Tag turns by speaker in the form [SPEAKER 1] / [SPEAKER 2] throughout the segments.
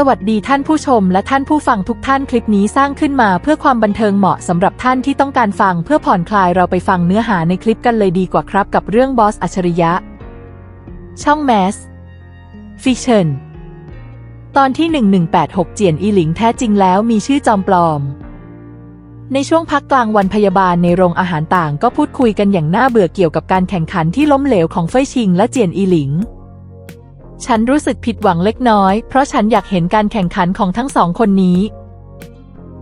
[SPEAKER 1] สวัสดีท่านผู้ชมและท่านผู้ฟังทุกท่านคลิปนี้สร้างขึ้นมาเพื่อความบันเทิงเหมาะสำหรับท่านที่ต้องการฟังเพื่อผ่อนคลายเราไปฟังเนื้อหาในคลิปกันเลยดีกว่าครับกับเรื่องบอสอัจฉริยะ ช่องแมสฟิชเชนตอนที่ 1186 เจียนอีหลิงแท้จริงแล้วมีชื่อจอมปลอม ในช่วงพักกลางวันพยาบาลในโรงอาหารต่างก็พูดคุยกันอย่างน่าเบื่อเกี่ยวกับการแข่งขันที่ล้มเหลวของเฟยชิงและเจียนอีหลิง ฉันรู้สึกผิดหวังเล็กน้อย เพราะฉันอยากเห็นการแข่งขันของทั้งสองคนนี้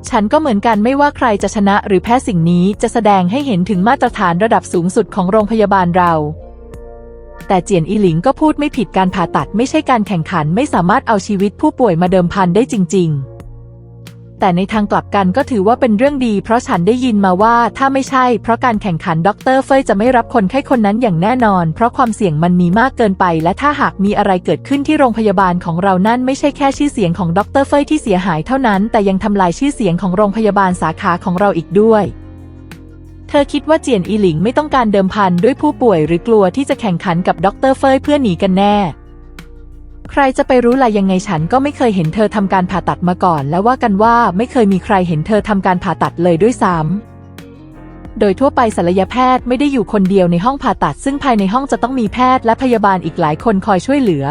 [SPEAKER 1] ฉันก็เหมือนกันไม่ว่าใครจะชนะหรือแพ้สิ่งนี้จะแสดงให้เห็นถึงมาตรฐานระดับสูงสุดของโรงพยาบาลเรา แต่เจียนอีหลิงก็พูดไม่ผิดการผ่าตัดไม่ใช่การแข่งขันไม่สามารถเอาชีวิตผู้ป่วยมาเดิมพันได้จริง ๆ แต่ในทางกลับกันก็ถือว่าเป็นเรื่องดี เพราะฉันได้ยินมาว่าถ้าไม่ใช่ เพราะการแข่งขันด็อกเตอร์เฟยจะไม่รับคนไข้คนนั้นอย่างแน่นอน เพราะความเสี่ยงมันมีมากเกินไป และถ้าหากมีอะไรเกิดขึ้นที่โรงพยาบาลของเรานั่นไม่ใช่แค่ชื่อเสียงของด็อกเตอร์เฟยที่เสียหายเท่านั้น แต่ยังทำลายชื่อเสียงของโรงพยาบาลสาขาของเราอีกด้วยเธอคิดว่าเจียนอีหลิงไม่ต้องการเดิมพันด้วยผู้ป่วยหรือกลัวที่จะแข่งขันกับด็อกเตอร์เฟยเพื่อหนีกันแน่ ใครจะไปรู้ล่ะยังไงฉันก็ไม่เคยเห็นเธอทำการผ่าตัดมาก่อน และว่ากันว่าไม่เคยมีใครเห็นเธอทำการผ่าตัดเลยด้วยซ้ำโดยทั่วไปศัลยแพทย์ไม่ได้อยู่คนเดียวในห้องผ่าตัด ซึ่งภายในห้องจะต้องมีแพทย์และพยาบาลอีกหลายคนคอยช่วยเหลือ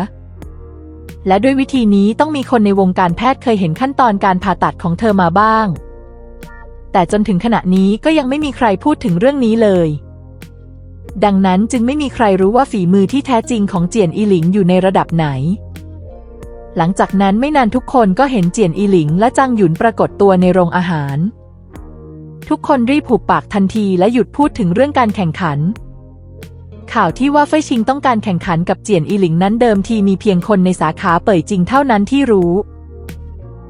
[SPEAKER 1] และด้วยวิธีนี้ต้องมีคนในวงการแพทย์เคยเห็นขั้นตอนการผ่าตัดของเธอมาบ้าง แต่จนถึงขณะนี้ก็ยังไม่มีใครพูดถึงเรื่องนี้เลย ดังนั้นจึงไม่มีใครรู้ว่าฝีมือที่แท้จริงของเจียนอีหลิงอยู่ในระดับไหน หลังจากนั้นไม่นานทุกคนก็เห็นเจียนอีหลิงและจางหยุนปรากฏตัวในโรงอาหาร ทุกคนรีบหุบปากทันทีและหยุดพูดถึงเรื่องการแข่งขัน ข่าวที่ว่าเฟยชิงต้องการแข่งขันกับเจียนอีหลิงนั้นเดิมทีมีเพียงคนในสาขาเป่ยจริงเท่านั้นที่รู้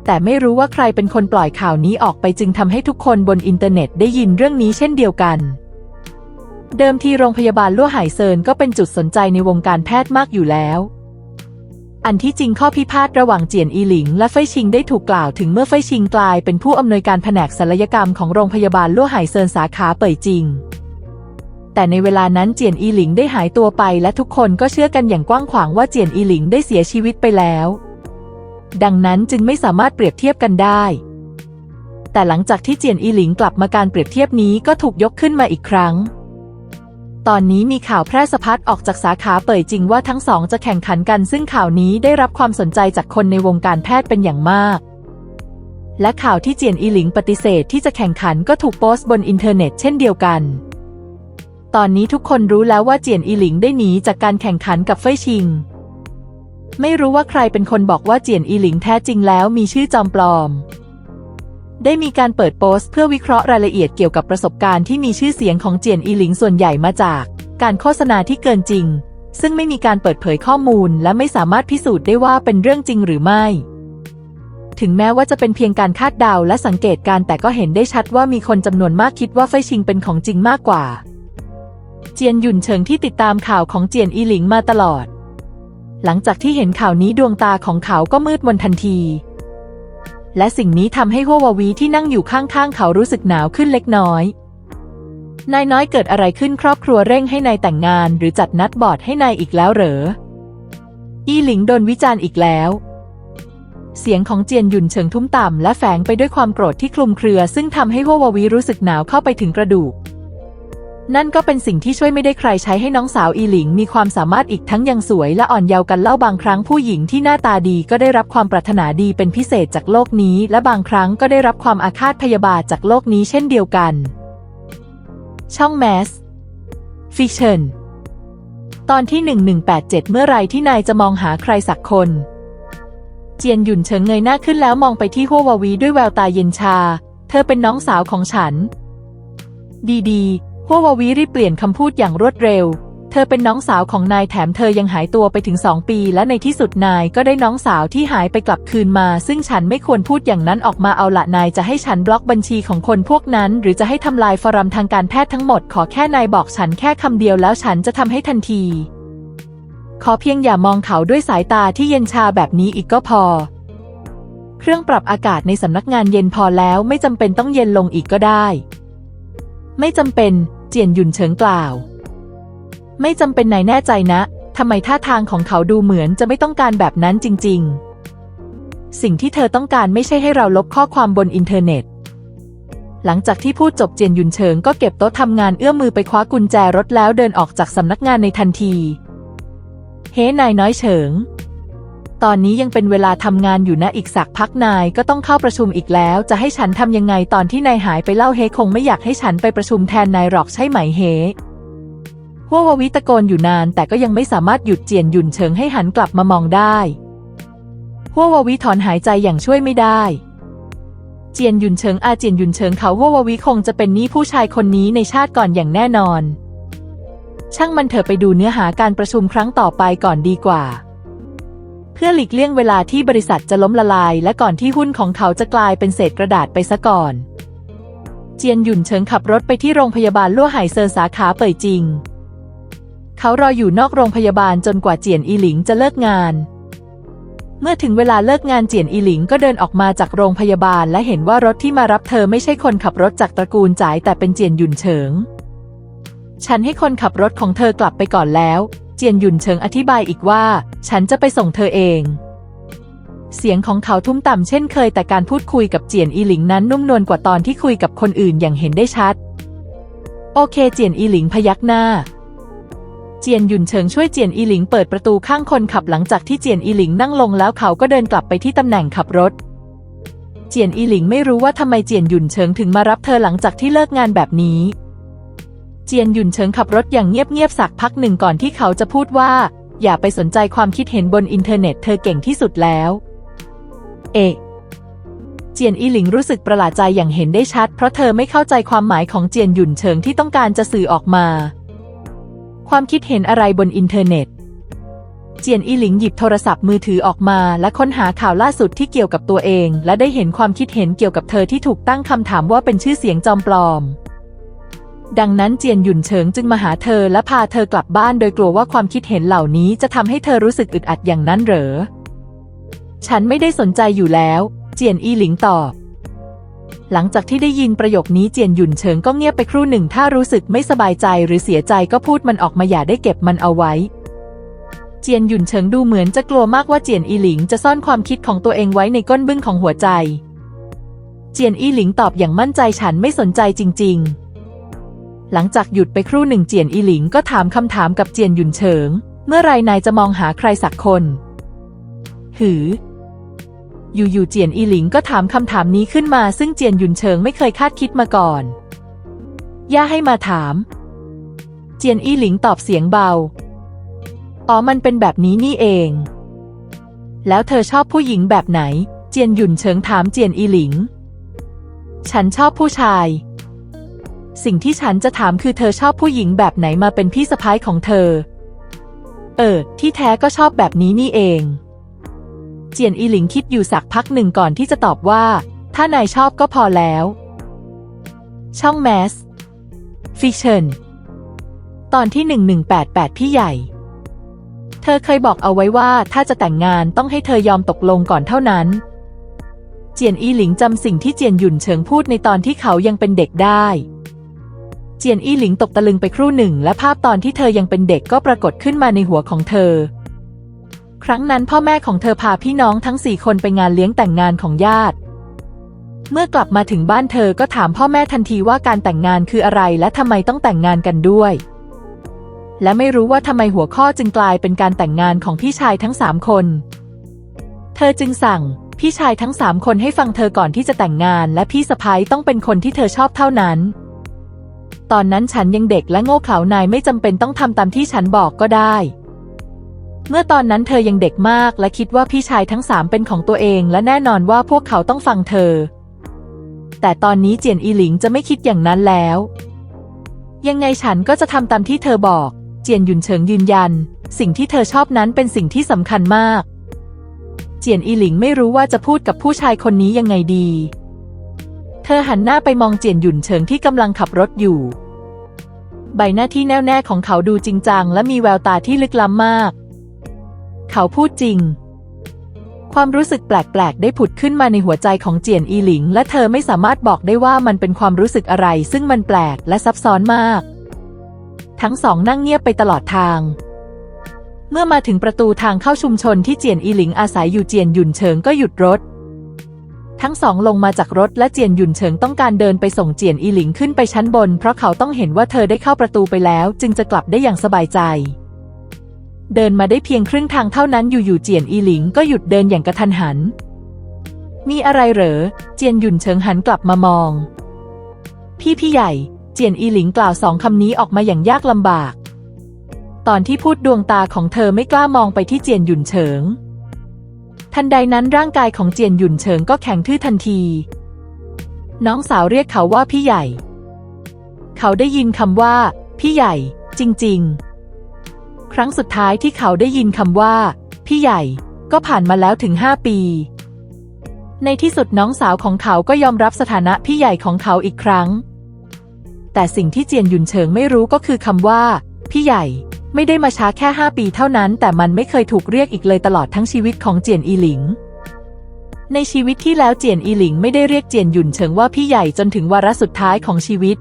[SPEAKER 1] แต่ไม่รู้ว่าใครเป็นคนปล่อยข่าวนี้ออกไปจึงทำให้ทุกคนบนอินเทอร์เน็ตได้ยินเรื่องนี้เช่นเดียวกัน เดิมทีโรงพยาบาลลั่วไหเซินก็เป็นจุดสนใจในวงการแพทย์มากอยู่แล้ว อันที่จริงข้อพิพาทระหว่างเจียนอีหลิง และเฟยชิงได้ถูกกล่าวถึงเมื่อเฟยชิงกลายเป็นผู้อำนวยการแผนกศัลยกรรมของโรงพยาบาลลั่วไหเซินสาขาเป่ยจริง แต่ในเวลานั้นเจียนอีหลิงได้หายตัวไป และทุกคนก็เชื่อกันอย่างกว้างขวางว่าเจียนอีหลิงได้เสียชีวิตไปแล้ว ดังนั้นจึงไม่สามารถเปรียบเทียบกันได้แต่หลังจากที่เจียนอีหลิงกลับมาการเปรียบเทียบนี้ก็ถูกยกขึ้นมาอีกครั้ง ตอนนี้มีข่าวแพร่สะพัดออกจากสาขาเป่ยจริงว่าทั้งสองจะแข่งขันกันซึ่งข่าวนี้ได้รับความสนใจจากคนในวงการแพทย์เป็นอย่างมาก และข่าวที่เจียนอีหลิงปฏิเสธที่จะแข่งขันก็ถูกโพสต์บนอินเทอร์เน็ตเช่นเดียวกัน ตอนนี้ทุกคนรู้แล้วว่าเจียนอีหลิงได้หนีจากการแข่งขันกับเฟยชิง ไม่รู้ว่าใครเป็นคนบอกว่าเจียนอีหลิงแท้จริงแล้วมีชื่อจอมปลอม ได้มีการเปิดโพสต์เพื่อวิเคราะห์รายละเอียดเกี่ยวกับประสบการณ์ที่มีชื่อเสียงของเจียนอีหลิงส่วนใหญ่มาจาก การโฆษณาที่เกินจริง ซึ่งไม่มีการเปิดเผยข้อมูล และไม่สามารถพิสูจน์ได้ว่าเป็นเรื่องจริงหรือไม่ ถึงแม้ว่าจะเป็นเพียงการคาดเดาและสังเกตการแต่ก็เห็นได้ชัดว่ามีคนจำนวนมากคิดว่าเฟชิงเป็นของจริงมากกว่า เจียนหยุนเฉิงที่ติดตามข่าวของเจียนอีหลิงมาตลอด หลังจากที่เห็นข่าวนี้ดวงตาของเขาก็มืดมนทันที และสิ่งนี้ทำให้ฮัววาวีที่นั่งอยู่ข้างๆ เขารู้สึกหนาวขึ้นเล็กน้อย นายน้อยเกิดอะไรขึ้นครอบครัวเร่งให้นายแต่งงาน หรือจัดนัดบอร์ดให้นายอีกแล้วเหรอ อีหลิงโดนวิจารณ์อีกแล้ว เสียงของเจียนหยุนเฉิงทุ้มต่ำและแฝงไปด้วยความโกรธที่คลุมเครือ ซึ่งทำให้ฮัววาวีรู้สึกหนาวเข้าไปถึงกระดูก นั่นก็เป็นสิ่งที่ช่วยไม่ได้ใครใช้ให้น้องสาวอีหลิง มีความสามารถอีกทั้งยังสวยและอ่อนเยาว์กันเล่าบางครั้งผู้หญิงที่หน้าตาดีก็ได้รับความปรารถนาดีเป็นพิเศษจากโลกนี้ และบางครั้งก็ได้รับความอาฆาตพยาบาทจากโลกนี้เช่นเดียวกัน ช่องแมสฟิชเชนตอนที่ 1187 เมื่อไรที่นายจะมองหาใครสักคน เจียนหยุนเฉิงเงยหน้าขึ้นแล้วมองไปที่ฮัววาวีด้วยแววตาเย็นชา เธอเป็นน้องสาวของฉัน ดีๆ ววาวีรีบเปลี่ยนคำพูดอย่างรวดเร็ว เธอเป็นน้องสาวของนายแถมเธอยังหายตัวไปถึงสองปี และในที่สุดนายก็ได้น้องสาวที่หายไปกลับคืนมา ซึ่งฉันไม่ควรพูดอย่างนั้นออกมาเอาละนายจะให้ฉันบล็อกบัญชีของคนพวกนั้น หรือจะให้ทำลายฟอรัมทางการแพทย์ทั้งหมด ขอแค่นายบอกฉันแค่คำเดียวแล้วฉันจะทำให้ทันที ขอเพียงอย่ามองเขาด้วยสายตาที่เย็นชาแบบนี้อีกก็พอ เครื่องปรับอากาศในสำนักงานเย็นพอแล้วไม่จำเป็นต้องเย็นลงอีกก็ได้ ไม่จำเป็น เจียนหยุนเฉิงกล่าว ไม่จำเป็นนายแน่ใจนะทำไมท่าทางของเขาดูเหมือนจะไม่ต้องการแบบนั้นจริง ๆ สิ่งที่เธอต้องการไม่ใช่ให้เราลบข้อความบนอินเทอร์เน็ต หลังจากที่พูดจบเจียนหยุนเฉิงก็เก็บโต๊ะทำงานเอื้อมมือไปคว้ากุญแจรถแล้วเดินออกจากสำนักงานในทันที เฮ้นายน้อยเฉิง ตอนนี้ยังเป็นเวลาทำงานอยู่นะอีกสักพักนายก็ต้องเข้าประชุมอีกแล้ว จะให้ฉันทำยังไงตอนที่นายหายไปเล่าเฮคงไม่อยากให้ฉันไปประชุมแทนนายหรอกใช่ไหมเฮหัวววิตะโกนอยู่นานแต่ก็ยังไม่สามารถหยุดเจียนหยุนเฉิงให้หันกลับมามองได้หัวววิถอนหายใจอย่างช่วยไม่ได้ เจียนหยุนเฉิงอาเจียนหยุนเฉิงเขาหัวววิคงจะเป็นนี้ผู้ชายคนนี้ในชาติก่อนอย่างแน่นอน ช่างมันเถอะไปดูเนื้อหาการประชุมครั้งต่อไปก่อนดีกว่า เพื่อหลีกเลี่ยงเวลาที่บริษัทจะล้มละลาย และก่อนที่หุ้นของเขาจะกลายเป็นเศษกระดาษไปซะก่อน เจียนหยุนเฉิงขับรถไปที่โรงพยาบาลลั่วไห่เซอร์สาขาเป่ยจิง เขารออยู่นอกโรงพยาบาลจนกว่าเจียนอีหลิงจะเลิกงาน เมื่อถึงเวลาเลิกงานเจียนอีหลิงก็เดินออกมาจากโรงพยาบาล และเห็นว่ารถที่มารับเธอไม่ใช่คนขับรถจากตระกูลจ่ายแต่เป็นเจียนหยุนเฉิง ฉันให้คนขับรถของเธอกลับไปก่อนแล้ว เจียนหยุนเฉิงอธิบายอีกว่า ฉันจะไปส่งเธอเอง เสียงของเขาทุ้มต่ำเช่นเคยแต่การพูดคุยกับเจียนอีหลิงนั้นนุ่มนวลกว่าตอนที่คุยกับคนอื่นอย่างเห็นได้ชัด โอเค เจียนอีหลิงพยักหน้า เจียนหยุนเฉิงช่วยเจียนอีหลิงเปิดประตูข้างคนขับหลังจากที่เจียนอีหลิงนั่งลงแล้วเขาก็เดินกลับไปที่ตำแหน่งขับรถเจียนอีหลิงไม่รู้ว่าทำไมเจียนหยุนเฉิงถึงมารับเธอหลังจากที่เลิกงานแบบนี้ จียนหยุนเฉิงขับรถอย่างเงียบๆสักพักหนึ่งก่อนที่เขาจะพูดว่า อย่าไปสนใจความคิดเห็นบนอินเทอร์เน็ตเธอเก่งที่สุดแล้ว เอะเจียนอีหลิงรู้สึกประหลาดใจอย่างเห็นได้ชัด เพราะเธอไม่เข้าใจความหมายของเจียนหยุนเฉิงที่ต้องการจะสื่อออกมา ความคิดเห็นอะไรบนอินเทอร์เน็ต เจียนอีหลิงหยิบโทรศัพท์มือถือออกมาและค้นหาข่าวล่าสุดที่เกี่ยวกับตัวเอง และได้เห็นความคิดเห็นเกี่ยวกับเธอที่ถูกตั้งคำถามว่าเป็นชื่อเสียงจอมปลอม ดังนั้นเจียนหยุนเฉิงจึงมาหาเธอและพาเธอกลับบ้านโดยกลัวว่าความคิดเห็นเหล่านี้จะทำให้เธอรู้สึกอึดอัดอย่างนั้นเหรอ ฉันไม่ได้สนใจอยู่แล้ว เจียนอีหลิงตอบ หลังจากที่ได้ยินประโยคนี้เจียนหยุนเฉิงก็เงียบไปครู่หนึ่ง ถ้ารู้สึกไม่สบายใจหรือเสียใจก็พูดมันออกมาอย่าได้เก็บมันเอาไว้ เจียนหยุนเฉิงดูเหมือนจะกลัวมากว่าเจียนอีหลิงจะซ่อนความคิดของตัวเองไว้ในก้นบึ้งของหัวใจ เจียนอีหลิงตอบอย่างมั่นใจฉันไม่สนใจจริง ๆ หลังจากหยุดไปครู่หนึ่งเจียนอีหลิงก็ถามคำถามกับเจียนหยุนเฉิง เมื่อไรนายจะมองหาใครสักคน หือ อยู่ๆเจียนอีหลิงก็ถามคำถามนี้ขึ้นมาซึ่งเจียนหยุนเฉิงไม่เคยคาดคิดมาก่อน ย่าให้มาถาม เจียนอีหลิงตอบเสียงเบา อ๋อมันเป็นแบบนี้นี่เอง แล้วเธอชอบผู้หญิงแบบไหน เจียนหยุนเฉิงถามเจียนอีหลิง ฉันชอบผู้ชาย สิ่งที่ฉันจะถามคือเธอชอบผู้หญิงแบบไหนมาเป็นพี่สะพ้ายของเธอ เออ ที่แท้ก็ชอบแบบนี้นี่เอง เจียนอีหลิงคิดอยู่สักพักหนึ่งก่อนที่จะตอบว่า ถ้านายชอบก็พอแล้ว ช่องแมส ฟิชเชนตอนที่ 1188 พี่ใหญ่ เธอเคยบอกเอาไว้ว่าถ้าจะแต่งงานต้องให้เธอยอมตกลงก่อนเท่านั้น เจียนอีหลิงจำสิ่งที่เจียนหยุนเฉิงพูดในตอนที่เขายังเป็นเด็กได้ จียนอี้หลิงตกตะลึงไปครู่หนึ่ง และภาพตอนที่เธอยังเป็นเด็กก็ปรากฏขึ้นมาในหัวของเธอ ครั้งนั้นพ่อแม่ของเธอพาพี่น้องทั้งสี่คนไปงานเลี้ยงแต่งงานของญาติ เมื่อกลับมาถึงบ้านเธอก็ถามพ่อแม่ทันทีว่าการแต่งงานคืออะไรและทำไมต้องแต่งงานกันด้วย และไม่รู้ว่าทำไมหัวข้อจึงกลายเป็นการแต่งงานของพี่ชายทั้งสามคน เธอจึงสั่งพี่ชายทั้งสามคนให้ฟังเธอก่อนที่จะแต่งงาน และพี่สะพ้ายต้องเป็นคนที่เธอชอบเท่านั้น ตอนนั้นฉันยังเด็กและโง่เขลานายไม่จำเป็นต้องทำตามที่ฉันบอกก็ได้ เมื่อตอนนั้นเธอยังเด็กมากและคิดว่าพี่ชายทั้งสามเป็นของตัวเองและแน่นอนว่าพวกเขาต้องฟังเธอ แต่ตอนนี้เจียนอีหลิงจะไม่คิดอย่างนั้นแล้ว ยังไงฉันก็จะทำตามที่เธอบอก เจียนหยุนเฉิงยืนยัน สิ่งที่เธอชอบนั้นเป็นสิ่งที่สำคัญมาก เจียนอีหลิงไม่รู้ว่าจะพูดกับผู้ชายคนนี้ยังไงดี เธอหันหน้าไปมองเจียนหยุนเฉิงที่กำลังขับรถอยู่ ใบหน้าที่แน่วแน่ของเขาดูจริงจังและมีแววตาที่ลึกล้ำมาก เขาพูดจริง ความรู้สึกแปลกๆ ได้ผุดขึ้นมาในหัวใจของเจียนอีหลิง และเธอไม่สามารถบอกได้ว่ามันเป็นความรู้สึกอะไร ซึ่งมันแปลกและซับซ้อนมาก ทั้งสองนั่งเงียบไปตลอดทางเมื่อมาถึงประตูทางเข้าชุมชนที่เจียนอีหลิงอาศัยอยู่เจียนหยุนเฉิงก็หยุดรถ ทั้งสองลงมาจากรถและเจียนหยุนเฉิงต้องการเดินไปส่งเจียนอีหลิงขึ้นไปชั้นบน เพราะเขาต้องเห็นว่าเธอได้เข้าประตูไปแล้ว จึงจะกลับได้อย่างสบายใจ เดินมาได้เพียงครึ่งทางเท่านั้นอยู่ๆเจียนอีหลิงก็หยุดเดินอย่างกระทันหัน มีอะไรเหรอ เจียนหยุนเฉิงหันกลับมามอง พี่พี่ใหญ่ เจียนอีหลิงกล่าวสองคำนี้ออกมาอย่างยากลำบาก ตอนที่พูดดวงตาของเธอไม่กล้ามองไปที่เจียนหยุนเฉิง ทันใดนั้นร่างกายของเจียนหยุนเฉิงก็แข็งทื่อทันที น้องสาวเรียกเขาว่าพี่ใหญ่ เขาได้ยินคำว่า พี่ใหญ่ จริง ๆ ครั้งสุดท้ายที่เขาได้ยินคำว่า พี่ใหญ่ก็ผ่านมาแล้วถึงห้าปี ในที่สุดน้องสาวของเขาก็ยอมรับสถานะพี่ใหญ่ของเขาอีกครั้ง แต่สิ่งที่เจียนหยุนเฉิงไม่รู้ก็คือคำว่า พี่ใหญ่ ไม่ได้มาช้าแค่ห้าปีเท่านั้น แต่มันไม่เคยถูกเรียกอีกเลยตลอดทั้งชีวิตของเจียนอีหลิง ในชีวิตที่แล้วเจียนอีหลิงไม่ได้เรียกเจียนหยุนเฉิงว่าพี่ใหญ่จนถึงวาระสุดท้ายของชีวิต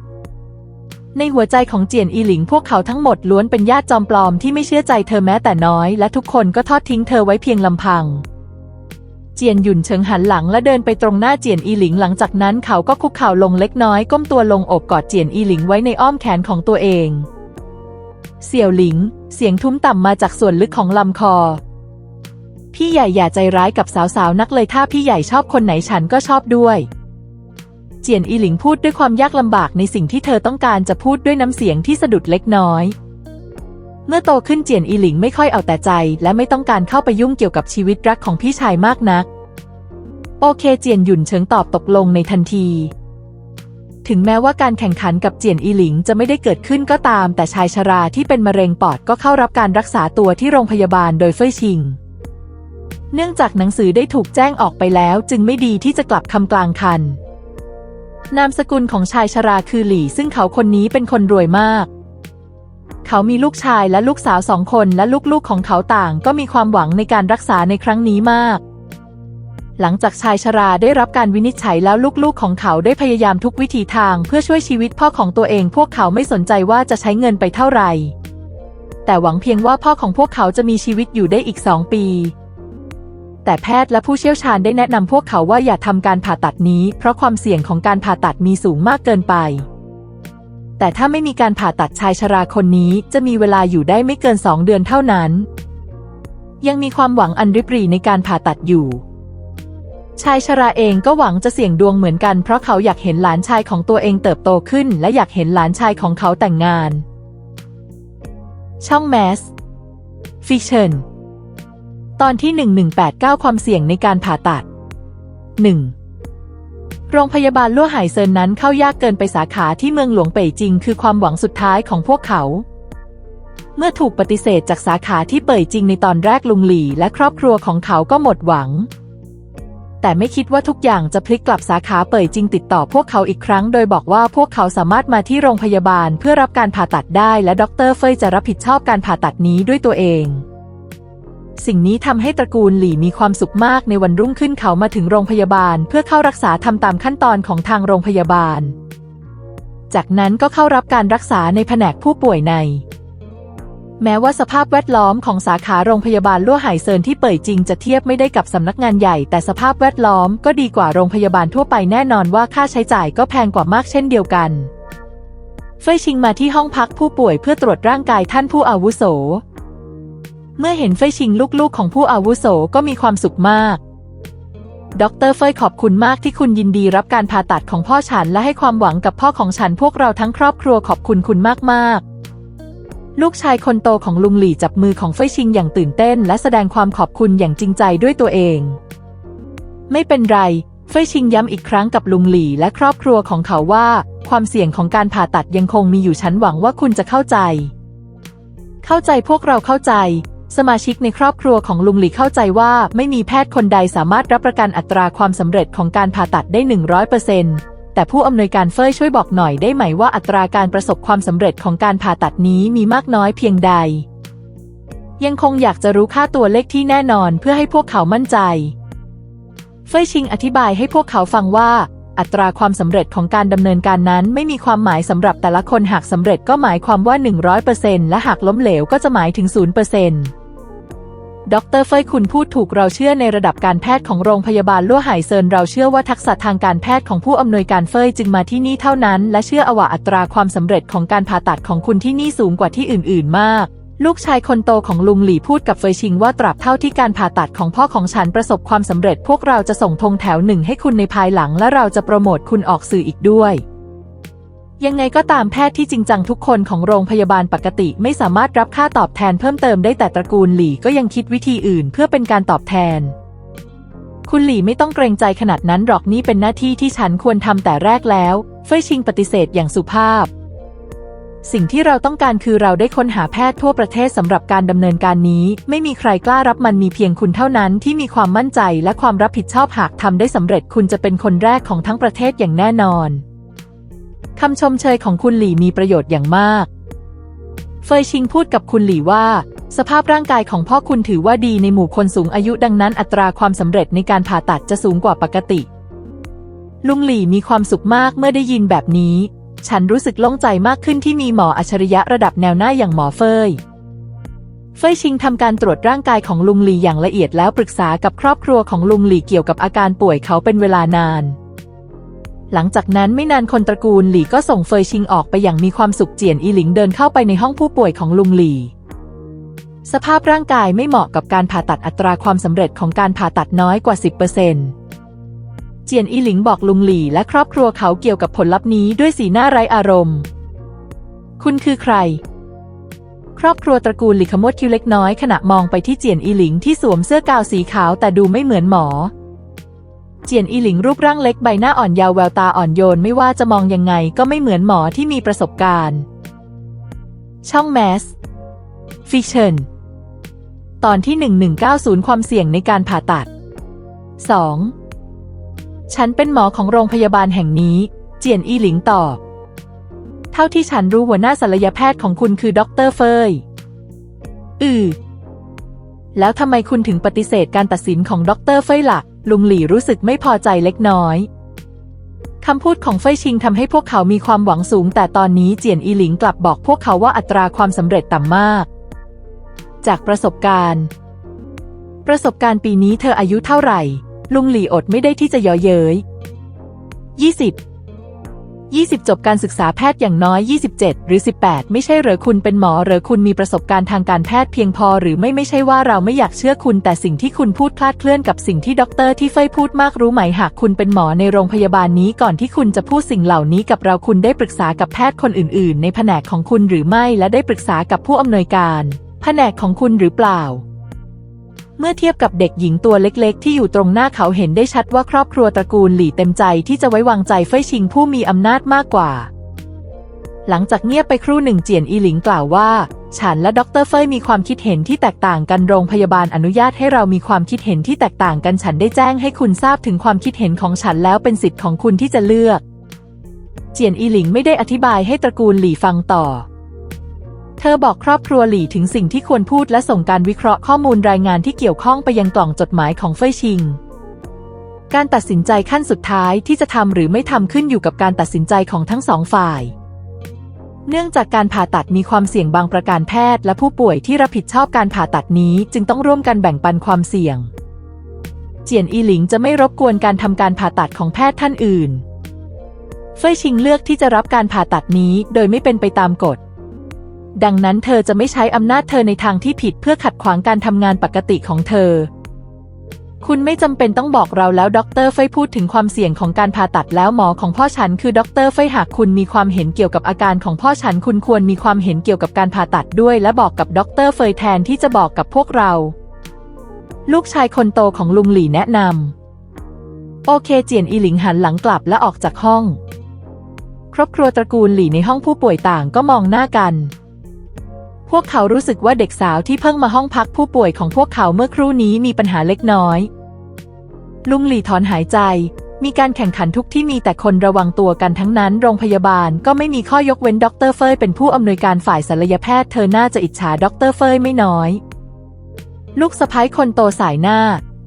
[SPEAKER 1] ในหัวใจของเจียนอีหลิง พวกเขาทั้งหมดล้วนเป็นญาติจอมปลอมที่ไม่เชื่อใจเธอแม้แต่น้อย และทุกคนก็ทอดทิ้งเธอไว้เพียงลำพังเจียนหยุนเฉิงหันหลังและเดินไปตรงหน้าเจียนอีหลิงหลังจากนั้นเขาก็คุกเข่าลงเล็กน้อย ก้มตัวลงโอบกอดเจียนอีหลิงไว้ในอ้อมแขนของตัวเอง เสี่ยวหลิง เสียงทุ้มต่ำมาจากส่วนลึกของลำคอ พี่ใหญ่อย่าใจร้ายกับสาวๆนักเลยถ้าพี่ใหญ่ชอบคนไหนฉันก็ชอบด้วย เจียนอีหลิงพูดด้วยความยากลำบากในสิ่งที่เธอต้องการจะพูดด้วยน้ำเสียงที่สะดุดเล็กน้อย เมื่อโตขึ้นเจียนอีหลิงไม่ค่อยเอาแต่ใจ และไม่ต้องการเข้าไปยุ่งเกี่ยวกับชีวิตรักของพี่ชายมากนัก โอเคเจียนหยุ่นเฉิงตอบตกลงในทันที ถึงแม้ว่าการแข่งขันกับเจียนอีหลิงจะไม่ได้เกิดขึ้นก็ตาม แต่ชายชราที่เป็นมะเร็งปอดก็เข้ารับการรักษาตัวที่โรงพยาบาลโดยเฟยชิง เนื่องจากหนังสือได้ถูกแจ้งออกไปแล้ว จึงไม่ดีที่จะกลับคำกลางคัน นามสกุลของชายชราคือหลี่ ซึ่งเขาคนนี้เป็นคนรวยมาก เขามีลูกชายและลูกสาวสองคนและลูกๆของเขาต่าง ก็มีความหวังในการรักษาในครั้งนี้มาก หลังจากชายชราได้รับการวินิจฉัยแล้วลูกๆของเขาได้พยายามทุกวิถีทางเพื่อช่วยชีวิตพ่อของตัวเอง พวกเขาไม่สนใจว่าจะใช้เงินไปเท่าไหร่ แต่หวังเพียงว่าพ่อของพวกเขาจะมีชีวิตอยู่ได้อีกสองปี แต่แพทย์และผู้เชี่ยวชาญได้แนะนำพวกเขาว่าอย่าทำการผ่าตัดนี้ เพราะความเสี่ยงของการผ่าตัดมีสูงมากเกินไป แต่ถ้าไม่มีการผ่าตัดชายชราคนนี้จะมีเวลาอยู่ได้ไม่เกินสองเดือนเท่านั้น ยังมีความหวังอันริบหรี่ในการผ่าตัดอยู่ ชายชราเองก็หวังจะเสี่ยงดวงเหมือนกันเพราะเขาอยากเห็นหลานชายของตัวเองเติบโตขึ้น และอยากเห็นหลานชายของเขาแต่งงาน ช่องแมสฟิชเชนตอนที่ 1189 ความเสี่ยงในการผ่าตัด 1. โรงพยาบาลลั่วไห่เซินนั้นเข้ายากเกินไปสาขาที่เมืองหลวงเป่ยจิง คือความหวังสุดท้ายของพวกเขา เมื่อถูกปฏิเสธจากสาขาที่เป่ยจิงในตอนแรกลุงหลี่และครอบครัวของเขาก็หมดหวัง แต่ไม่คิดว่าทุกอย่างจะพลิกกลับสาขาเป่ยจิงติดต่อพวกเขาอีกครั้ง โดยบอกว่าพวกเขาสามารถมาที่โรงพยาบาลเพื่อรับการผ่าตัดได้และดรเฟยจะรับผิดชอบการผ่าตัดนี้ด้วยตัวเองสิ่งนี้ทำให้ตระกูลหลี่มีความสุขมากในวันรุ่งขึ้นเขามาถึงโรงพยาบาล เพื่อเข้ารักษาทำตามขั้นตอนของทางโรงพยาบาล จากนั้นก็เข้ารับการรักษาในแผนกผู้ป่วยใน แม้ว่าสภาพแวดล้อมของสาขาโรงพยาบาลลั่วไห่เซินที่เปิดจริงจะเทียบไม่ได้กับสำนักงานใหญ่ แต่สภาพแวดล้อมก็ดีกว่าโรงพยาบาลทั่วไปแน่นอนว่าค่าใช้จ่ายก็แพงกว่ามากเช่นเดียวกัน เฟยชิงมาที่ห้องพักผู้ป่วยเพื่อตรวจร่างกายท่านผู้อาวุโส เมื่อเห็นเฟยชิงลูกๆ ของผู้อาวุโสก็มีความสุขมากดรเฟยขอบคุณมากที่คุณยินดีรับการผ่าตัดของพ่อฉันและให้ความหวังกับพ่อของฉันพวกเราทั้งครอบครัวขอบคุณคุณมากๆ ลูกชายคนโตของลุงหลี่จับมือของเฟยชิงอย่างตื่นเต้น และแสดงความขอบคุณอย่างจริงใจด้วยตัวเอง ไม่เป็นไร เฟยชิงย้ำอีกครั้งกับลุงหลี่และครอบครัวของเขาว่า ความเสี่ยงของการผ่าตัดยังคงมีอยู่ฉันหวังว่าคุณจะเข้าใจ เข้าใจพวกเราเข้าใจ สมาชิกในครอบครัวของลุงหลี่เข้าใจว่าไม่มีแพทย์คนใดสามารถรับประกันอัตราความสำเร็จของการผ่าตัดได้100% แต่ผู้อำนวยการเฟยช่วยบอกหน่อยได้ไหมว่าอัตราการประสบความสำเร็จของการผ่าตัดนี้มีมากน้อยเพียงใด ยังคงอยากจะรู้ค่าตัวเลขที่แน่นอนเพื่อให้พวกเขามั่นใจ เฟยชิงอธิบายให้พวกเขาฟังว่า อัตราความสำเร็จของการดำเนินการนั้นไม่มีความหมายสำหรับแต่ละคนหากสำเร็จก็หมายความว่า 100%และหากล้มเหลวก็จะหมายถึง0% ดรเฟยคุณพูดถูกเราเชื่อในระดับการแพทย์ของโรงพยาบาลลั่วไหเซินเราเชื่อว่าทักษะทางการแพทย์ของผู้อำนวยการเฟยจึงมาที่นี่เท่านั้น และเชื่ออว่าอัตราความสำเร็จของการผ่าตัดของคุณที่นี่สูงกว่าที่อื่น ๆ มาก ลูกชายคนโตของลุงหลี่พูดกับเฟยชิงว่าตราบเท่าที่การผ่าตัดของพ่อของฉันประสบความสำเร็จ พวกเราจะส่งธงแถวหนึ่งให้คุณในภายหลัง และเราจะโปรโมทคุณออกสื่ออีกด้วย ยังไงก็ตามแพทย์ที่จริงจังทุกคนของโรงพยาบาลปกติ ไม่สามารถรับค่าตอบแทนเพิ่มเติมได้แต่ตระกูลหลี่ก็ยังคิดวิธีอื่นเพื่อเป็นการตอบแทน คุณหลี่ไม่ต้องเกรงใจขนาดนั้นหรอกนี่เป็นหน้าที่ที่ฉันควรทำแต่แรกแล้ว เฟยชิงปฏิเสธอย่างสุภาพ สิ่งที่เราต้องการคือเราได้ค้นหาแพทย์ทั่วประเทศสำหรับการดำเนินการนี้ ไม่มีใครกล้ารับมันมีเพียงคุณเท่านั้นที่มีความมั่นใจและความรับผิดชอบหากทำได้สำเร็จคุณจะเป็นคนแรกของทั้งประเทศอย่างแน่นอน คำชมเชยของคุณหลี่มีประโยชน์อย่างมาก เฟยชิงพูดกับคุณหลี่ว่า สภาพร่างกายของพ่อคุณถือว่าดีในหมู่คนสูงอายุดังนั้นอัตราความสำเร็จในการผ่าตัดจะสูงกว่าปกติ ลุงหลี่มีความสุขมากเมื่อได้ยินแบบนี้ ฉันรู้สึกโล่งใจมากขึ้นที่มีหมออัจฉริยะระดับแนวหน้าอย่างหมอเฟยเฟยชิงทำการตรวจร่างกายของลุงหลี่อย่างละเอียดแล้วปรึกษากับครอบครัวของลุงหลี่เกี่ยวกับอาการป่วยเขาเป็นเวลานาน หลังจากนั้นไม่นานคนตระกูลหลี่ก็ส่งเฟยชิงออกไปอย่างมีความสุขเจียนอีหลิงเดินเข้าไปในห้องผู้ป่วยของลุงหลี่ สภาพร่างกายไม่เหมาะกับการผ่าตัดอัตราความสำเร็จของการผ่าตัดน้อยกว่า 10%เจียนอีหลิงบอกลุงหลี่และครอบครัวเขาเกี่ยวกับผลลัพธ์นี้ด้วยสีหน้าไร้อารมณ์ คุณคือใคร ครอบครัวตระกูลหลี่ขมวดคิ้วเล็กน้อยขณะมองไปที่เจียนอีหลิงที่สวมเสื้อกาวสีขาวแต่ดูไม่เหมือนหมอ เจียนอีหลิงรูปร่างเล็กใบหน้าอ่อนยาวแววตาอ่อนโยนไม่ว่าจะมองยังไงก็ไม่เหมือนหมอที่มีประสบการณ์ ช่องแมสฟิชเชนตอนที่ 1190 ความเสี่ยงในการผ่าตัด 2. ฉันเป็นหมอของโรงพยาบาลแห่งนี้ เจียนอีหลิงตอบ เท่าที่ฉันรู้หัวหน้าศัลยแพทย์ของคุณคือด็อกเตอร์เฟย อือ แล้วทำไมคุณถึงปฏิเสธการตัดสินของด็อกเตอร์เฟยล่ะ ลุงหลี่รู้สึกไม่พอใจเล็กน้อยคำพูดของเฟยชิงทำให้พวกเขามีความหวังสูง แต่ตอนนี้เจียนอีหลิงกลับบอกพวกเขาว่าอัตราความสำเร็จต่ำมาก จากประสบการณ์ ประสบการณ์ปีนี้เธออายุเท่าไหร่ ลุงหลี่อดไม่ได้ที่จะย่อเย้ย20 20 จบการศึกษาแพทย์อย่างน้อย 27 หรือ 18 ไม่ใช่เหรอคุณเป็นหมอหรอคุณมีประสบการณ์ทางการแพทย์เพียงพอหรือไม่ไม่ใช่ว่าเราไม่อยากเชื่อคุณ แต่สิ่งที่คุณพูดคลาดเคลื่อนกับสิ่งที่ด็อกเตอร์ที่เฟยพูดมากรู้ไหมหากคุณเป็นหมอในโรงพยาบาลนี้ก่อนที่คุณจะพูดสิ่งเหล่านี้กับเราคุณได้ปรึกษากับแพทย์คนอื่น ๆ ในแผนกของคุณหรือไม่และได้ปรึกษากับผู้อำนวยการ แผนกของคุณหรือเปล่า เมื่อเทียบกับเด็กหญิงตัวเล็กๆ ที่อยู่ตรงหน้าเขาเห็นได้ชัดว่าครอบครัวตระกูลหลี่เต็มใจที่จะไว้วางใจเฟยชิงผู้มีอำนาจมากกว่า หลังจากเงียบไปครู่หนึ่งเจียนอีหลิงกล่าวว่า ฉันและดรเฟยมีความคิดเห็นที่แตกต่างกันโรงพยาบาลอนุญาตให้เรามีความคิดเห็นที่แตกต่างกันฉันได้แจ้งให้คุณทราบถึงความคิดเห็นของฉันแล้วเป็นสิทธิ์ของคุณที่จะเลือก เจียนอีหลิงไม่ได้อธิบายให้ตระกูลหลี่ฟังต่อ เธอบอกครอบครัวหลี่ถึงสิ่งที่ควรพูดและส่งการวิเคราะห์ข้อมูลรายงานที่เกี่ยวข้องไปยังกล่องจดหมายของเฟยชิง การตัดสินใจขั้นสุดท้ายที่จะทำหรือไม่ทำขึ้นอยู่กับการตัดสินใจของทั้งสองฝ่าย เนื่องจากการผ่าตัดมีความเสี่ยงบางประการแพทย์และผู้ป่วยที่รับผิดชอบการผ่าตัดนี้ จึงต้องร่วมกันแบ่งปันความเสี่ยง เจียนอีหลิงจะไม่รบกวนการทำการผ่าตัดของแพทย์ท่านอื่น เฟยชิงเลือกที่จะรับการผ่าตัดนี้โดยไม่เป็นไปตามกฎ ดังนั้นเธอจะไม่ใช้อำนาจเธอในทางที่ผิดเพื่อขัดขวางการทำงานปกติของเธอ คุณไม่จำเป็นต้องบอกเราแล้วด็อกเตอร์เฟยพูดถึงความเสี่ยงของการผ่าตัดแล้วหมอของพ่อฉันคือด็อกเตอร์เฟยหากคุณมีความเห็นเกี่ยวกับอาการของพ่อฉันคุณควรมีความเห็นเกี่ยวกับการผ่าตัดด้วย และบอกกับด็อกเตอร์เฟยแทนที่จะบอกกับพวกเรา ลูกชายคนโตของลุงหลี่แนะนำโอเคเจียนอีหลิงหันหลังกลับและออกจากห้อง ครอบครัวตระกูลหลี่ในห้องผู้ป่วยต่างก็มองหน้ากัน พวกเขารู้สึกว่าเด็กสาวที่เพิ่งมาห้องพักผู้ป่วยของพวกเขาเมื่อครู่นี้มีปัญหาเล็กน้อย ลุงหลี่ถอนหายใจ มีการแข่งขันทุกที่มีแต่คนระวังตัวกันทั้งนั้น โรงพยาบาลก็ไม่มีข้อยกเว้นด็อกเตอร์เฟยเป็นผู้อำนวยการฝ่ายศัลยแพทย์เธอน่าจะอิจฉาด็อกเตอร์เฟยไม่น้อย ลูกสะพ้ายคนโตสายหน้า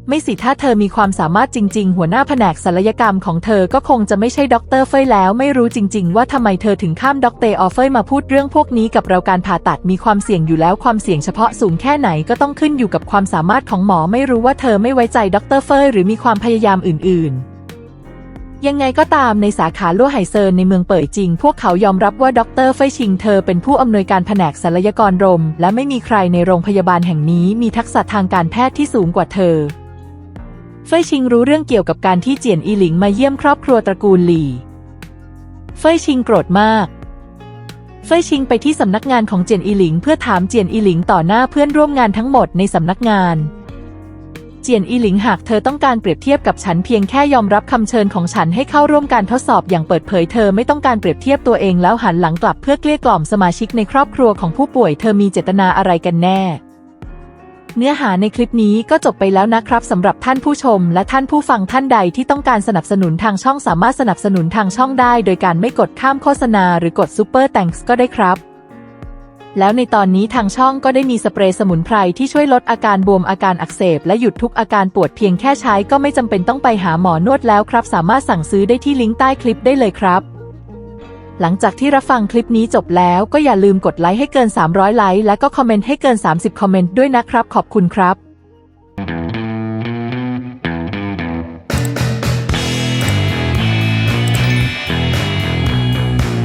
[SPEAKER 1] ไม่สิถ้าเธอมีความสามารถจริง ๆ หัวหน้าแผนกศัลยกรรมของเธอก็คงจะไม่ใช่ด็อกเตอร์เฟยแล้วไม่รู้จริง ๆ ว่าทำไมเธอถึงข้ามด็อกเตอร์ออฟเฟยมาพูดเรื่องพวกนี้กับเราการผ่าตัดมีความเสี่ยงอยู่แล้วความเสี่ยงเฉพาะสูงแค่ไหนก็ต้องขึ้นอยู่กับความสามารถของหมอไม่รู้ว่าเธอไม่ไว้ใจด็อกเตอร์เฟยหรือมีความพยายามอื่น ๆยังไงก็ตามในสาขาลั่วไห่เซินในเมืองเป่ยจริง พวกเขายอมรับว่าด็อกเตอร์เฟยชิงเธอเป็นผู้อำนวยการแผนกศัลยกรรมและไม่มีใครในโรงพยาบาลแห่งนี้มีทักษะทางการแพทย์ที่สูงกว่าเธอ เฟยชิงรู้เรื่องเกี่ยวกับการที่เจียนอีหลิงมาเยี่ยมครอบครัวตระกูลหลี่ เฟยชิงโกรธมาก เฟยชิงไปที่สำนักงานของเจียนอีหลิง เพื่อถามเจียนอีหลิงต่อหน้าเพื่อนร่วมงานทั้งหมดในสำนักงาน เจียนอีหลิงหากเธอต้องการเปรียบเทียบกับฉันเพียงแค่ยอมรับคำเชิญของฉันให้เข้าร่วมการทดสอบอย่างเปิดเผยเธอไม่ต้องการเปรียบเทียบตัวเองแล้วหันหลังกลับเพื่อเกลี้ยกล่อมสมาชิกในครอบครัวของผู้ป่วยเธอมีเจตนาอะไรกันแน่ เนื้อหาในคลิปนี้ก็จบไปแล้วนะครับสำหรับท่านผู้ชม และท่านผู้ฟังท่านใดที่ต้องการสนับสนุนทางช่องสามารถสนับสนุนทางช่องได้ โดยการไม่กดข้ามโฆษณาหรือกดซูเปอร์แตงก็ได้ครับแล้วในตอนนี้ทางช่องก็ได้มีสเปรย์สมุนไพรที่ช่วยลดอาการบวมอาการอักเสบ และหยุดทุกอาการปวดเพียงแค่ใช้ก็ไม่จำเป็นต้องไปหาหมอนวดแล้วครับ สามารถสั่งซื้อได้ที่ลิงก์ใต้คลิปได้เลยครับ หลังจากที่รับฟังคลิปนี้จบแล้วก็อย่าลืมกดไลค์ให้เกิน 300 ไลค์และก็คอมเมนต์ให้เกิน 30 คอมเมนต์ด้วยนะครับ ขอบคุณครับ